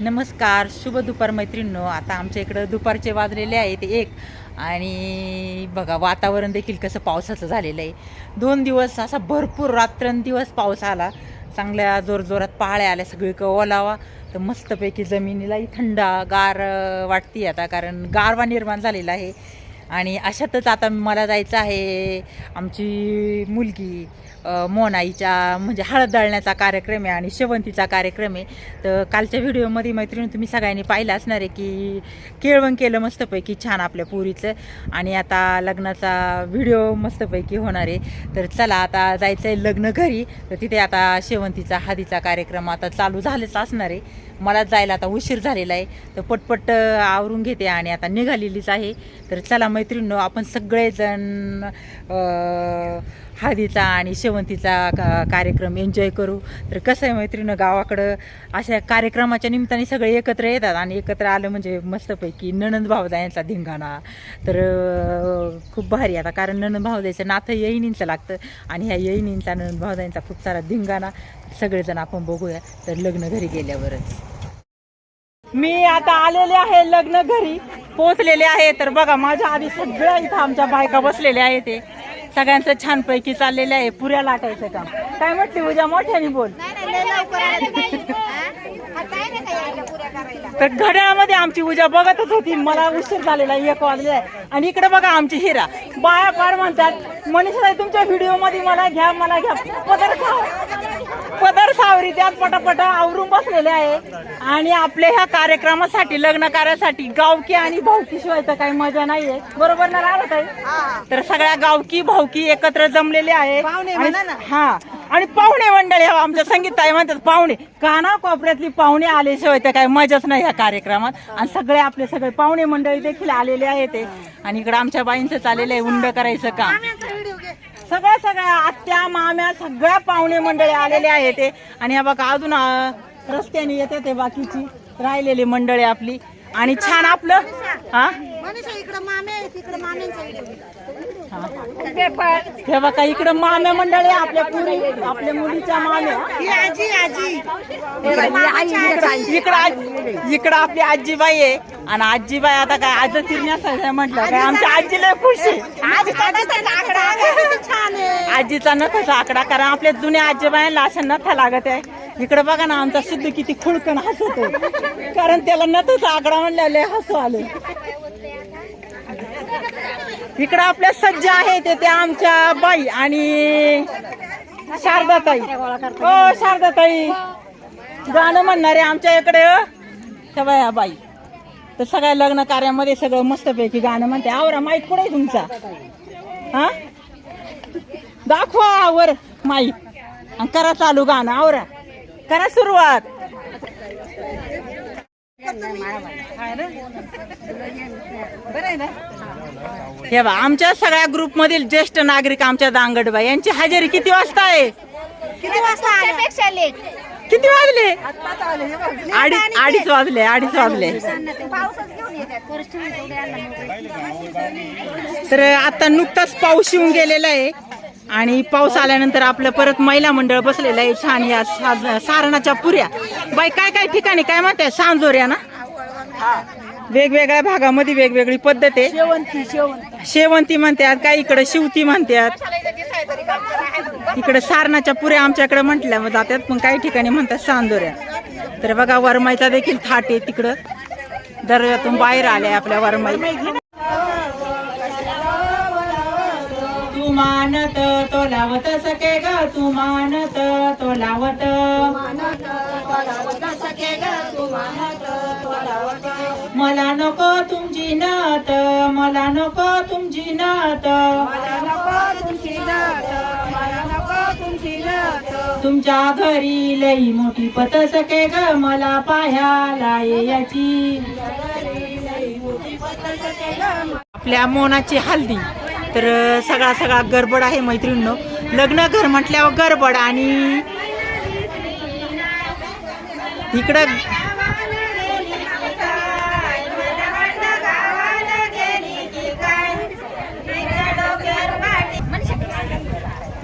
नमस्कार शुभ दुपार मैत्रिणींनो. आता आमच्या इकडं दुपारचे वाजलेले आहेत एक. आणि बघा वातावरण देखील कसं पावसाचं झालेलं आहे. दोन दिवस असा भरपूर रात्रंदिवस पाऊस आला. चांगल्या जोरजोरात पाळ्या आल्या सगळीकडं ओलावा तर मस्तपैकी जमिनीलाही थंड गार वाटते आता. कारण गारवा निर्माण झालेला आहे. आणि अशातच आता मला जायचं आहे आमची मुलगी मोनाईच्या म्हणजे हळद दळण्याचा कार्यक्रम आहे आणि शेवंतीचा कार्यक्रम आहे. तर कालच्या व्हिडिओमध्ये मैत्रिणी तुम्ही सगळ्यांनी पाहिलं असणार आहे की केळवण केलं मस्तपैकी छान आपल्या पुरीचं. आणि आता लग्नाचा व्हिडिओ मस्तपैकी होणार आहे. तर चला आता जायचं आहे लग्न घरी. तर तिथे आता शेवंतीचा हळदीचा कार्यक्रम आता चालू झालेच असणार आहे. मला जायला आता उशीर झालेला आहे. तर पटपट आवरून घेते आणि आता निघालेलीच आहे. तर चला मैत्रिणींनो आपण सगळेजण हळदीचा आणि शेवंतीचा का कार्यक्रम एन्जॉय करू. तर कसं आहे मैत्रिणीनं गावाकडं अशा कार्यक्रमाच्या निमित्ताने सगळे एकत्र येतात आणि एकत्र आलं म्हणजे मस्तपैकी नणंद भावजायांचा धिंगाणा. तर खूप भारी आता कारण नणंद भावजायचं नातं येईनींचं लागतं आणि ह्या येईनींचा नणंद भावजायांचा खूप सारा धिंगाणा. सगळेजण आपण बघूया. तर लग्न घरी गेल्यावरच. मी आता आलेले आहे लग्न घरी. पोहोचलेले आहे तर बघा माझ्या आधी सगळ्या इथं आमच्या बायका बसलेल्या आहेत ते. सगळ्यांचं छानपैकी चाललेलं आहे. पुऱ्या लाटायचं काम. काय म्हटली उद्या मोठ्याने बोल. तर घड्याळामध्ये आमची उद्या बघतच होती. मला उशीर झालेला एक वाजले आणि इकडे बघा आमची हिरा. बाया पार म्हणतात मनीषा तुमच्या व्हिडिओमध्ये मला घ्या मला घ्या. पदर साव- पदर सावरी त्यात पटापट आवरून बसलेले आहे. आणि आपल्या ह्या कार्यक्रमासाठी लग्न कार्यासाठी गावकी आणि भावकी शिवाय तर काही मजा नाहीये. बरोबर ना राहत आहे तर सगळ्या गावकी भावकी एकत्र जमलेले आहे. हा. आणि पाहुणे मंडळी हो, आमच्या संगीत आहे म्हणतात पाहुणे काना कोपऱ्यातली पाहुणे आल्याशिवाय तर काही मजाच नाही या कार्यक्रमात. आणि सगळे आपले सगळे पाहुणे मंडळी देखील आलेले आहेत ते. आणि इकडे आमच्या बाईंचं चाललेलं आहे उंड करायचं काम. सगळ्या सगळ्या आत्या माम्या सगळ्या पाहुणे मंडळी आलेले आहेत ते. आणि हा बघा अजून रस्त्याने येते ते बाकीची राहिलेली मंडळी आपली. आणि छान आपलं हा? मनीषा इकडं मामे आहे तिकडं माम्यांचा व्हिडिओ हे बघा इकडं माम्या मंडळी आपल्या पुरी आपल्या मुलीच्या आजी इकडं इकडं आपली आजीबाई आहे. आणि आजीबाई आता काय आज फिरण्यासाठी म्हटलं काय आमच्या आजीला खुश आहे. आजीचा नखाचा आकडा कारण आपल्या जुन्या आजीबाईंना अशा नथा लागत आहे. इकडे बघा ना आमचा सिद्ध किती खुळकन हसतो कारण त्याला नथाचा आकडा म्हणलेले हसू आले. इकडे आपल्या सज्ज आहेत ते त्या आमच्या बाई आणि शारदाताई. हो शारदाताई. गाणं म्हणणारे आमच्या इकडे सगळ्या त्या बाई. तर सगळ्या लग्न कार्यामध्ये सगळं मस्तपैकी गाणं म्हणते. आवरा माईक कुठे आहे तुमचा? हा? दाखवा आवर माईक आणि करा चालू गाणं आवरा. करा सुरुवात. हे बा आमच्या सगळ्या ग्रुप मधील ज्येष्ठ नागरिक आमच्या दांगडबाई यांची हजेरी किती वाजता आहे? किती वाजता पेक्षा लेट किती वाजले? अडीच अडीच वाजले अडीच वाजले. तर आता नुकताच पाऊस येऊन गेलेला आहे. आणि पाऊस आल्यानंतर आपलं परत महिला मंडळ बसलेलं आहे छान या सारणाच्या पुऱ्या. बाई काय काय ठिकाणी? काय म्हणते सांजोऱ्या ना? वेगवेगळ्या भागामध्ये वेगवेगळी पद्धत आहे. शेवंती शेवंती. शेवंती म्हणतात काय इकडे शिवती म्हणतात. इकडे सारणाच्या पुऱ्या आमच्याकडे म्हटल्या जातात पण काही ठिकाणी म्हणतात सांजोऱ्या तर बघा वरमाईचा देखील थाट आहे तिकडं. दर्व्यातून बाहेर आल्या आपल्या वरमाई. तू मानत तो लावत सके ग तू मानत तो लावत. मला नको तुमची नात मला नको तुमची नात. तुमच्या घरी लई मोठी पत सके ग मला पाहायला याची आपल्या मोनाची हल्दी. तर सगळा सगळा गडबड आहे मैत्रिणींनो. लग्न घर म्हटल्यावर गडबड आणि इकडं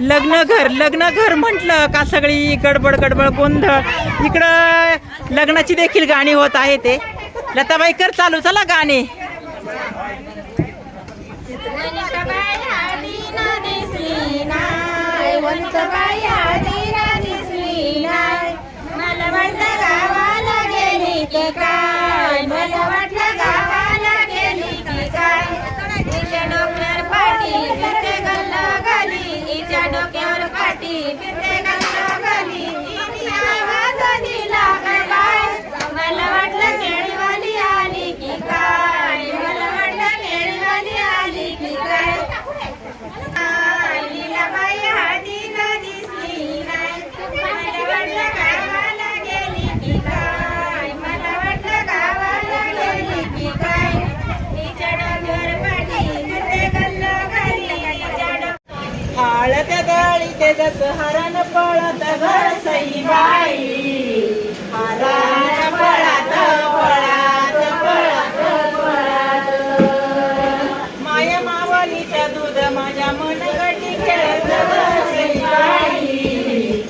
लग्न घर लग्न घर म्हटलं का सगळी गडबड गडबड गोंधळ. इकडं लग्नाची देखील गाणी होत आहे ते. लताबाई कर चालू चला गाणे. मला की काय? मला वाटलं गावाला गेली की काय? तिच्या डोक्यावर पाठी फिरते गल्ला गाली तिच्या डोक्यावर पाठी फिरते गल्ला घाली तिने आवाज दिला का काय मला वाटलं केळीवाली आली की काय मला वाटलं केळीवाली आली की काय लीलाबाई हातीला दिसली नाही मला वाटलं गावाला गेली की काय मला वाटलं गावाला गेली की काय तिच्या डोक्यावर पाठी फिरते गल्ला घाली तिच्या डोक्यावर हाळत्या दळी ते हरण पळत घर सई बाई हरण पळत पळत पळत पळत. माया मावलीच्या दूध माझ्या मनगटी खेळत घर सई बाई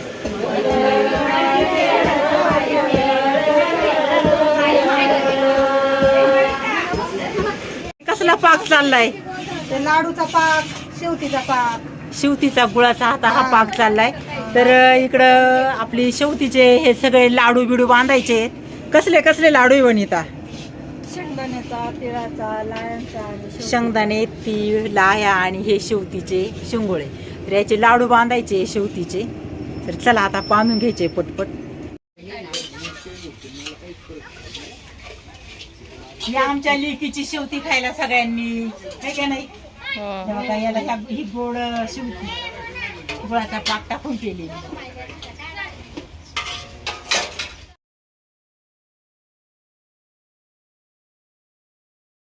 कसला पाक चाललाय? लाडूचा पाक शेवतीचा पाक. शेवतीचा गुळाचा आता हा पाक चाललाय. तर इकडं आपली शेवतीचे हे सगळे लाडू बिडू बांधायचे आहेत. कसले कसले लाडू वनिता? शेंगदाण्याचा तिळाचा लायांचा. शेंगदाणे तीळ लाह्या आणि हे शेवतीचे शिंगोळे. तर याचे लाडू बांधायचे शेवतीचे तर चला आता बांधून घ्यायचे पटपट. या आमच्या लेकीची शेवती खायला सगळ्यांनी. है का नाही? तेव्हा काही याला ह्या- ही गोड शिवती गुळाचा पाक टाकून केलेली.